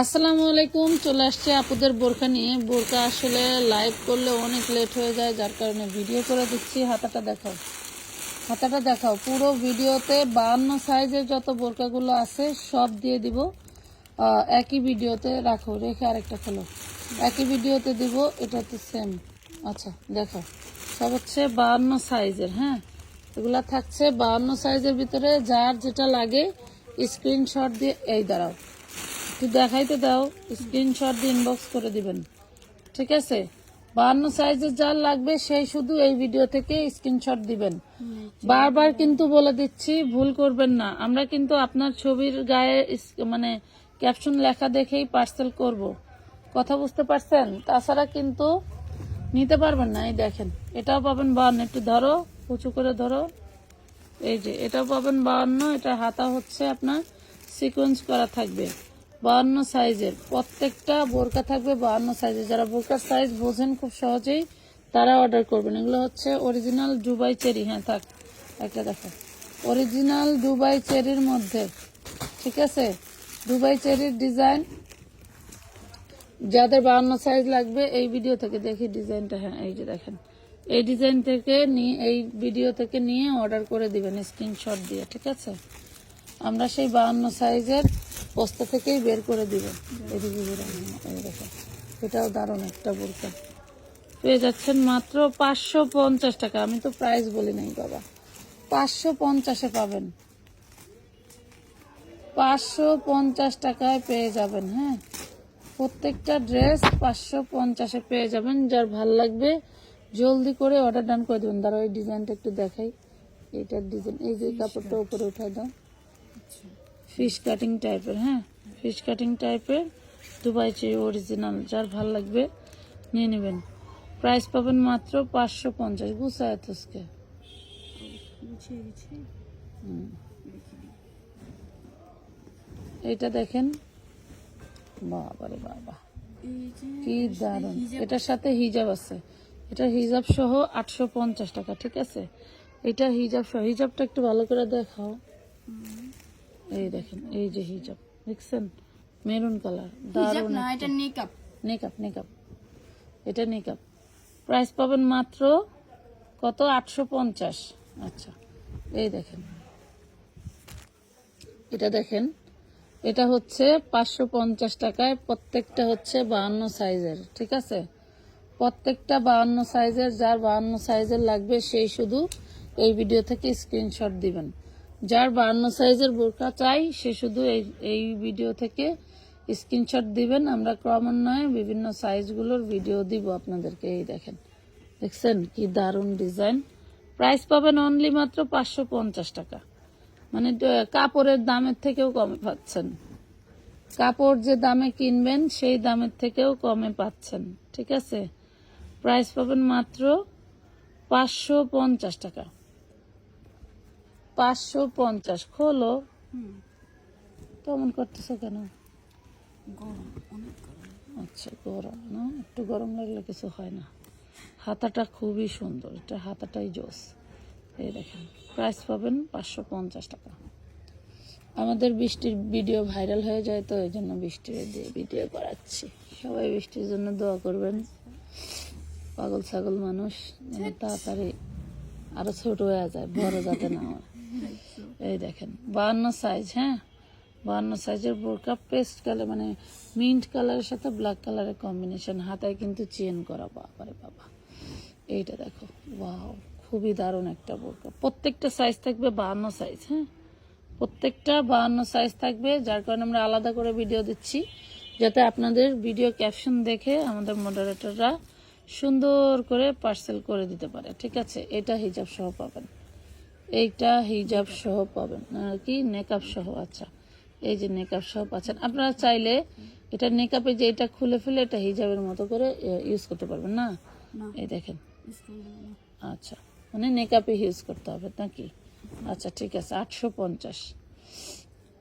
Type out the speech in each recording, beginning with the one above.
আসসালামু আলাইকুম, চলে আসছে আপুদের বোরকা নিয়ে। বোরকা আসলে লাইভ করলে অনেক লেট হয়ে যায়, যার কারণে ভিডিও করে দিচ্ছি। হাতাটা দেখাও। হাতাটা দেখাও। পুরো ভিডিওতে বাহান্ন সাইজের যত বোরকাগুলো আছে, সব দিয়ে দিব। একই ভিডিওতে রাখো, রেখে আরেকটা খোলো। একই ভিডিওতে দিব, এটা তো সেম আচ্ছা দেখো সব হচ্ছে বাহান্ন সাইজের হ্যাঁ? এগুলা থাকছে বাহান্ন সাইজের ভিতরে, যার যেটা লাগে স্ক্রিনশট দিয়ে, এই দাঁড়াও। একটু দেখাইতে দাও স্ক্রিনশট দিয়ে ইনবক্স করে দিবেন। ঠিক আছে? বাহান্ন সাইজের যার লাগবে সেই শুধু এই ভিডিও থেকে স্ক্রিনশট দিবেন। বারবার কিন্তু বলে দিচ্ছি ভুল করবেন না। আমরা কিন্তু আপনার ছবির গায়ে মানে ক্যাপশন লেখা দেখেই পার্সেল করব। কথা বুঝতে পারছেন? তাছাড়া কিন্তু নিতে পারবেন না এই দেখেন। এটাও পাবেন বাহান্ন একটু ধরো উঁচু করে ধরো। এই যে এটাও পাবেন বাহান্ন এটা হাতা হচ্ছে আপনার সিকোয়েন্স করা থাকবে। বাহান্ন সাইজের। প্রত্যেকটা বোরকা থাকবে বাহান্ন সাইজের। যারা বোরকার সাইজ বোঝেন খুব সহজেই তারা অর্ডার করবেন। এগুলো হচ্ছে অরিজিনাল দুবাই চেরি হ্যাঁ থাক, একটা দেখো। অরিজিনাল দুবাই চেরির মধ্যে, ঠিক আছে? দুবাই চেরির ডিজাইন যাদের বাহান্ন সাইজ লাগবে, এই ভিডিও থেকে দেখি ডিজাইনটা হ্যাঁ এই যে দেখেন। এই ডিজাইন থেকে নিয়ে, এই ভিডিও থেকে নিয়ে অর্ডার করে দিবেন স্ক্রিনশট দিয়ে, ঠিক আছে? আমরা সেই বাহান্ন সাইজের বস্তা থেকেই বের করে দিব। এদিকে দেখেন এটাও দারুণ একটা বোরকা। পেয়ে যাচ্ছেন মাত্র পাঁচশো পঞ্চাশ টাকা। আমি তো প্রাইস বলি নাই বাবা। পাঁচশো পঞ্চাশে পাবেন। পাঁচশো পঞ্চাশ টাকায় পেয়ে যাবেন হ্যাঁ? প্রত্যেকটা ড্রেস পাঁচশো পঞ্চাশে পেয়ে যাবেন। যার ভালো লাগবে জলদি করে অর্ডার ডান করে দেবেন। দাঁড়াও এই ডিজাইনটা একটু দেখাই। এইটার ডিজাইন এই যে কাপড়টা উপরে উঠাই দাও। ফিশ কাটিং টাইপের হ্যাঁ? ফিশ কাটিং টাইপের দুবাই চেয়ে অরিজিনাল যার ভালো লাগবে নিয়ে নেবেন। প্রাইস পাবেন মাত্র পাঁচশো পঞ্চাশ গুছায় তোসকে এইটা দেখেন। বাবারে বাবা। কি দারুণ এটার সাথে হিজাব আছে। এটা হিজাব সহ আটশো পঞ্চাশ টাকা ঠিক আছে? এটা হিজাব সহ। হিজাবটা একটু ভালো করে দেখাও। এই দেখেন এই যে হিজাব দেখছেন? মেরুন কালার দারুণ না এটা মেকআপ নেকআপ নেকআপ এটা প্রাইস পাবেন মাত্র কত? আটশো পঞ্চাশ। আচ্ছা এই দেখেন। এটা দেখেন এটা হচ্ছে পাঁচশো পঞ্চাশ টাকায় প্রত্যেকটা হচ্ছে বাহান্ন সাইজের ঠিক আছে? প্রত্যেকটা বাহান্ন সাইজের যার বাহান্ন সাইজের লাগবে সেই শুধু এই ভিডিও থেকে স্ক্রিনশট দিবেন। যার বাহান্ন সাইজের বোরকা চাই, সে শুধু এই এই ভিডিও থেকে স্ক্রিনশট দিবেন। আমরা ক্রমান্বয়ে বিভিন্ন সাইজগুলোর ভিডিও দিব আপনাদেরকে, এই দেখেন। দেখছেন কি দারুণ ডিজাইন প্রাইস পাবেন অনলি মাত্র পাঁচশো পঞ্চাশ টাকা। মানে কাপড়ের দামের থেকেও কমে পাচ্ছেন। কাপড় যে দামে কিনবেন, সেই দামের থেকেও কমে পাচ্ছেন। ঠিক আছে? প্রাইস পাবেন মাত্র পাঁচশো পঞ্চাশ টাকা। পাঁচশো পঞ্চাশ। খোলো। কেমন করতেছো কেন? গরম অনেক গরম। আচ্ছা গরম না? একটু গরম লাগলে কিছু হয় না। হাতাটা খুবই সুন্দর। এটা হাতাটাই জোস। এই দেখেন প্রাইস পাবেন পাঁচশো পঞ্চাশ টাকা। আমাদের বৃষ্টির ভিডিও ভাইরাল হয়ে যায় তো এই জন্য বৃষ্টির দিয়ে ভিডিও করাচ্ছি। সবাই বৃষ্টির জন্য দোয়া করবেন। পাগল ছাগল মানুষ তাড়াতাড়ি আরও ছোট হয়ে যায় বড় যাতে না হয়। এই দেখেন, বাহান্ন সাইজ হ্যাঁ? বাহান্ন সাইজের বোরকা পেস্ট কালার মানে মিন্ট কালারের সাথে ব্ল্যাক কালারের কম্বিনেশন হাতায় কিন্তু চেন করা, বাবারে বাবা। এইটা দেখো ওয়াও খুবই দারুণ একটা বোরকা। প্রত্যেকটা সাইজ থাকবে বাহান্ন সাইজ হ্যাঁ? প্রত্যেকটা বাহান্ন সাইজ থাকবে, যার কারণে আমরা আলাদা করে ভিডিও দিচ্ছি, যাতে আপনাদের ভিডিও ক্যাপশন দেখে আমাদের মডারেটররা সুন্দর করে পার্সেল করে দিতে পারে, ঠিক আছে? এটা হিজাব সহ পাবেন। এইটা হিজাব সহ পাবেন। কি? নেকআপ সহ আচ্ছা। এই যে নেকআপ সহ পাচ্ছেন। আপনারা চাইলে এটা নেকআপে যে এটা খুলে ফেলে এটা হিজাবের মতো করে ইউজ করতে পারবেন না? এই দেখেন। আচ্ছা। মানে নেকআপে ইউজ করতে হবে নাকি? আচ্ছা ঠিক আছে। আটশো পঞ্চাশ।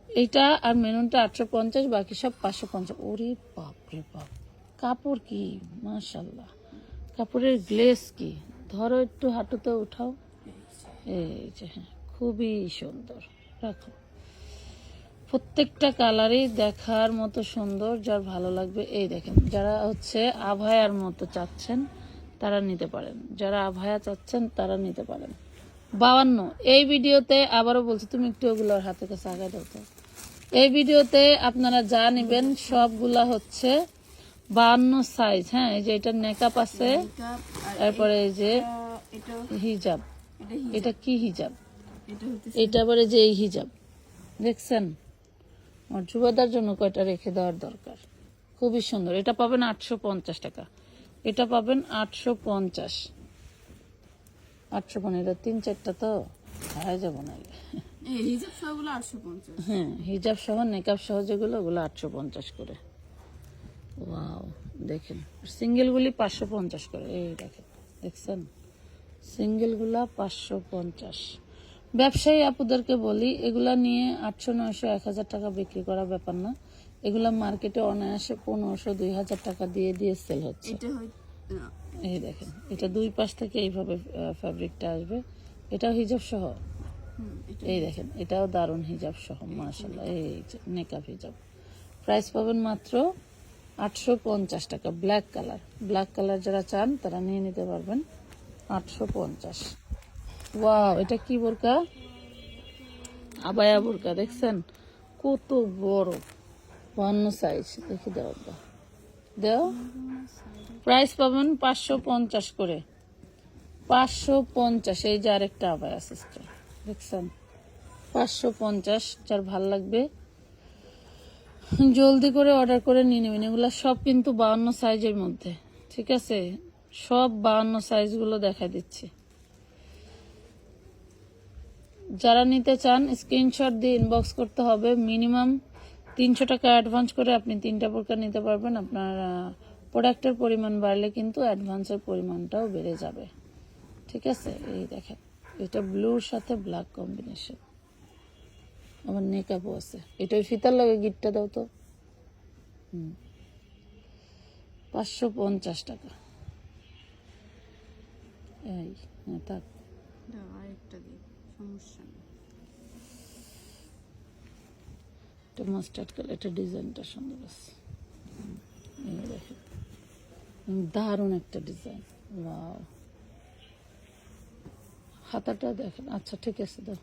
এইটা আর মেনুনটা আটশো পঞ্চাশ বাকি সব পাঁচশো পঞ্চাশ। ওরে বাপ রে বাপ। কাপড় কি? মাশাল্লাহ কাপড়ের গ্লেস কি? ধরো একটু হাঁটুতে উঠাও। এই যে হ্যাঁ খুবই সুন্দর রাখো। প্রত্যেকটা কালারই দেখার মতো সুন্দর যার ভালো লাগবে। এই দেখেন যারা হচ্ছে আভায়ার মতো চাচ্ছেন তারা নিতে পারেন। যারা আভায়া চাচ্ছেন তারা নিতে পারেন। বাউান্ন এই ভিডিওতে আবারও বলছি তুমি একটু ওগুলোর হাতে কাছে আগে তো। এই ভিডিওতে আপনারা যা নেবেন সবগুলা হচ্ছে বাউান্ন সাইজ হ্যাঁ এই যে এটা নেকাপ আছে তারপরে এই যে হিজাব এটা কি হিজাব? এটা আবার যে এই হিজাব। দেখছেন? আমার যুবাদার জন্য কয়টা রেখে দেওয়ার দরকার? খুবই সুন্দর। এটা পাবেন আটশো পঞ্চাশ টাকা। এটা পাবেন আটশো পঞ্চাশ। আটশো পনেরো তিন চারটা তো? হারাই যাব না। হিজাব সবগুলো আটশো পঞ্চাশ। হ্যাঁ হিজাব সহ নেকাব সহ যেগুলো ওগুলো আটশো পঞ্চাশ করে। ওয়াও দেখেন। সিঙ্গেলগুলি পাঁচশো পঞ্চাশ করে। এই দেখেন দেখছেন? সিঙ্গেলগুলা পাঁচশো পঞ্চাশ। ব্যবসায়ী আপুদেরকে বলি এগুলা নিয়ে আটশো নয়শো এক হাজার টাকা বিক্রি করা ব্যাপার না। এগুলা মার্কেটে অনায়াসে পনেরোশো দুই হাজার টাকা দিয়ে দিয়ে সেল হচ্ছে। এই দেখেন এটা দুই পাশ থেকে এইভাবে ফ্যাব্রিকটা আসবে। এটাও হিজাব সহ? এই দেখেন এটাও দারুণ হিজাব সহ মাশাল্লাহ এই নেকাব হিজাব। প্রাইস পাবেন মাত্র আটশো পঞ্চাশ টাকা ব্ল্যাক কালার ব্ল্যাক কালার যারা চান তারা নিয়ে নিতে পারবেন। আটশো পঞ্চাশ। ওয়াও, এটা কি বোরকা? আবায়া বোরকা, দেখছেন? কত সাইজ দেখি দাও পাবেন পাঁচশো পঞ্চাশ করে। পাঁচশো পঞ্চাশ, এই যে আরেকটা আবায়া দেখছেন? পাঁচশো পঞ্চাশ, যার ভালো লাগবে। জলদি করে অর্ডার করে নিয়ে নেবেন। এগুলো সব কিন্তু বাউন্ন সাইজের মধ্যে, ঠিক আছে? সব বাউন্ন সাইজগুলো দেখা দিচ্ছি। যারা নিতে চান স্ক্রিনশট দিয়ে ইনবক্স করতে হবে। মিনিমাম তিনশো টাকা অ্যাডভান্স করে আপনি তিনটা বোরকা নিতে পারবেন। আপনার প্রোডাক্টের পরিমাণ বাড়লে কিন্তু অ্যাডভান্সের পরিমাণটাও বেড়ে যাবে। ঠিক আছে? এই দেখেন, এটা ব্লুর সাথে ব্ল্যাক কম্বিনেশন আমার নেকাপও আছে। এটা ওই ফিতার লাগে গিটটা দাও তো। হুম। পাঁচশো পঞ্চাশ টাকা। এই হ্যাঁ থাক দাও, আরেকটা দিই সমস্যা নেই। এটা মাস্টার্ড কালার এটা ডিজাইনটা সুন্দর আছে। দেখেন দারুণ একটা ডিজাইন ওয়াও হাতাটা দেখেন আচ্ছা ঠিক আছে দাও।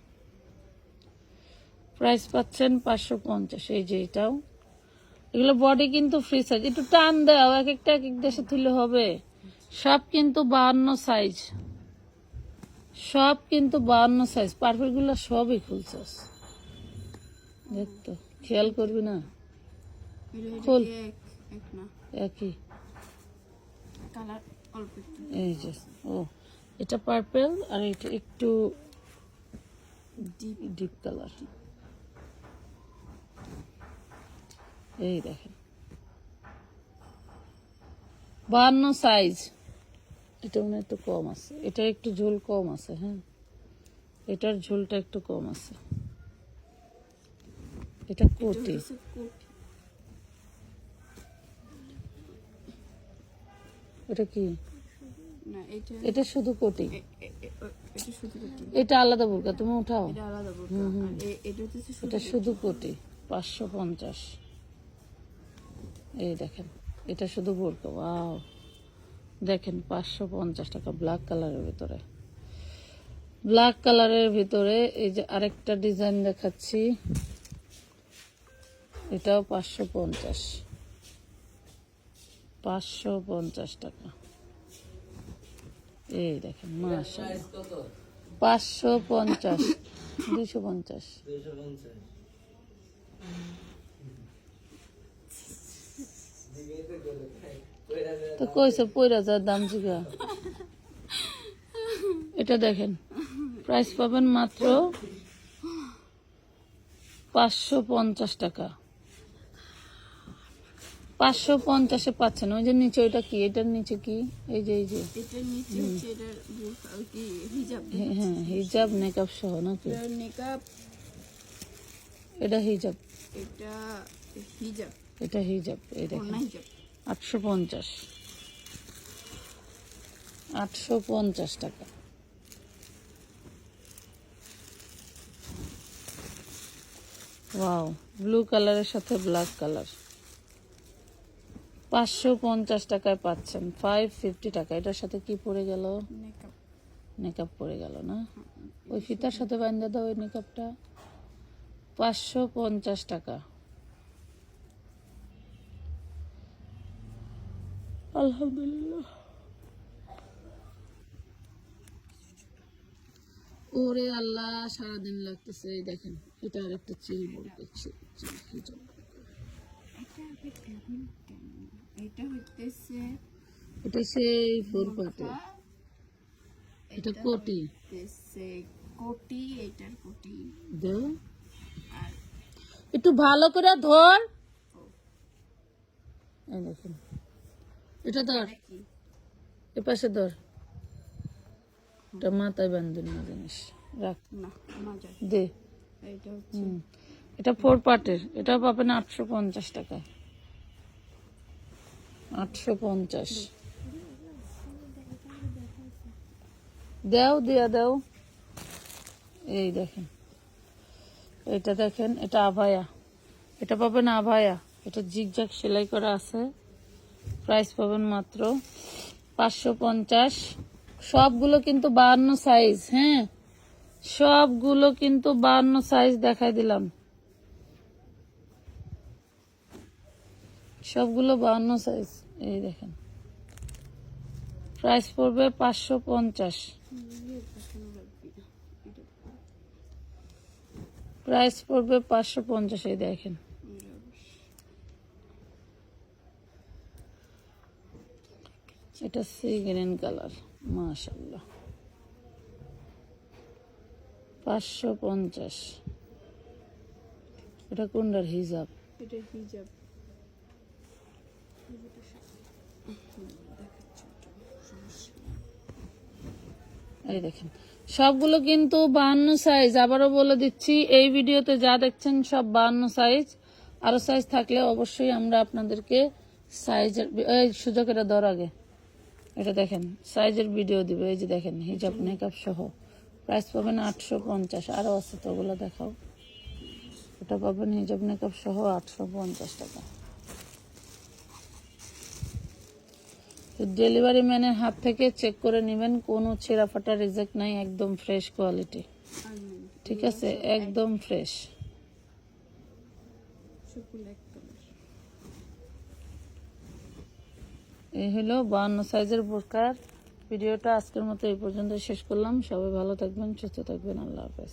প্রাইস পাচ্ছেন পাঁচশো পঞ্চাশ এই যে এটাও। এগুলো বডি কিন্তু ফ্রি সাইজ একটু টান দাও এক একটা এক এক দেশে তুলে হবে। সব কিন্তু বাহান্ন সাইজ সব কিন্তু বাহান্ন সাইজ পারফেক্টগুলো সবই খুলছস দেখতো খেয়াল করবি না? খোল। একই। এই যে ও এটা পার্পেল আর এটা একটু ডিপ। Deep colour. এই দেখেন। বাহান্ন সাইজ এটা মনে একটু কম আছে। এটা একটু ঝোল কম আছে হ্যাঁ? এটার ঝোলটা একটু কম আছে। এটা কোটি। এটা কি? না এটা এটা শুধু কোটি। এটা শুধু কোটি। এটা আলাদা বোরকা তুমি উঠাও। এটা আলাদা বোরকা। আর এটা হচ্ছে শুধু এটা শুধু কোটি পাঁচশো পঞ্চাশ। এই দেখেন এটা শুধু বোরকা ওয়াও। দেখেন পাঁচশো পঞ্চাশ টাকা ব্ল্যাক কালারের ভিতরে। ব্ল্যাক কালারের ভিতরে এই যে আরেকটা ডিজাইন দেখাচ্ছি, এটাও পাঁচশো পঞ্চাশ। পাঁচশো পঞ্চাশ টাকা। এই দেখেন মাসা পাঁচশো পঞ্চাশ। দুইশো পঞ্চাশ। তো কইছে পয়রা যার দাম জিগা। এটা দেখেন প্রাইস পাবেন মাত্র পাঁচশো পঞ্চাশ টাকা। পাঁচশো পঞ্চাশে পাচ্ছেন ওই যে নিচে ওইটা কি? এটার নিচে কি? এই যে এই যে। হ্যাঁ, হ্যাঁ হিজাব মেকআপ সহ নাকি? মেকআপ এটা হিজাব। এটা হিজাব। এটা হিজাব এই দেখেন। আটশো পঞ্চাশ। আটশো পঞ্চাশ টাকা। ওয়াও ব্লু কালারের সাথে ব্ল্যাক কালার। পাঁচশো পঞ্চাশ টাকায় পাচ্ছেন ফাইভ ফিফটি টাকা। এটার সাথে কি পড়ে গেল? মেকআপ পড়ে গেল না? ওই ফিতার সাথে বান্ধা দাও ওই মেকআপটা পাঁচশো পঞ্চাশ টাকা। আলহামদুলিল্লাহ। ওরে আল্লাহ সারাদিন লাগতেছে এই দেখেন এটা আর একটা চিল বলতে চিল চিল এটা আগে কেমন কেন এটা হইতেছে এটা সেই ফোর পার্টে এটা কোটি। কোটি এটার কোটি। দেও একটু ভালো করে ধর। দেখেন। এটা ধর। এ পাশে ধর। এটা মাথায় বান্ধুন না জানিস। রাখ। না দে। এটা ফোর পার্টের এটা পাবেন আটশো পঞ্চাশ টাকায়। আটশো পঞ্চাশ। দেও দিয়া দাও। এই দেখেন। এটা দেখেন এটা আভায়া। এটা পাবেন আভায়া। এটা জিগজাগ সেলাই করা আছে। প্রাইস পাবেন মাত্র পাঁচশো পঞ্চাশ। সবগুলো কিন্তু বাহান্ন সাইজ হ্যাঁ? সবগুলো কিন্তু বাহান্ন সাইজ দেখাই দিলাম। সবগুলো বাহান্ন সাইজ এই দেখেন। প্রাইস পড়বে পাঁচশো পঞ্চাশ। প্রাইস পড়বে পাঁচশো পঞ্চাশ, এই দেখেন। এটা সি গ্রিন কালার মাশাল্লাহ পাঁচশো পঞ্চাশ। এটা কোনটার হিজাব? এটা হিজাব। এই দেখেন সবগুলো কিন্তু বাহান্ন সাইজ আবারও বলে দিচ্ছি এই ভিডিওতে যা দেখছেন সব বাহান্ন সাইজ আরও সাইজ থাকলে অবশ্যই আমরা আপনাদেরকে সাইজের এই সুযোগের দর আগে। এটা দেখেন, সাইজের ভিডিও দিবে, এই যে দেখেন হিজাব মেকআপ সহ। প্রাইস পাবেন আটশো পঞ্চাশ আরও আছে তো, ওগুলো দেখাও। এটা পাবেন হিজাব মেকআপ সহ আটশো পঞ্চাশ টাকা। ডেলিভারি ম্যানের হাত থেকে চেক করে নেবেন, কোনো ছেঁড়া ফাটা রিজেক্ট নাই, একদম ফ্রেশ কোয়ালিটি ঠিক আছে? একদম ফ্রেশ সব ব্ল্যাক কালার এই হলো বাহান্ন সাইজের বোরকার। ভিডিওটা আজকের মতো এই পর্যন্ত শেষ করলাম। সবাই ভালো থাকবেন, সুস্থ থাকবেন। আল্লাহ হাফেজ।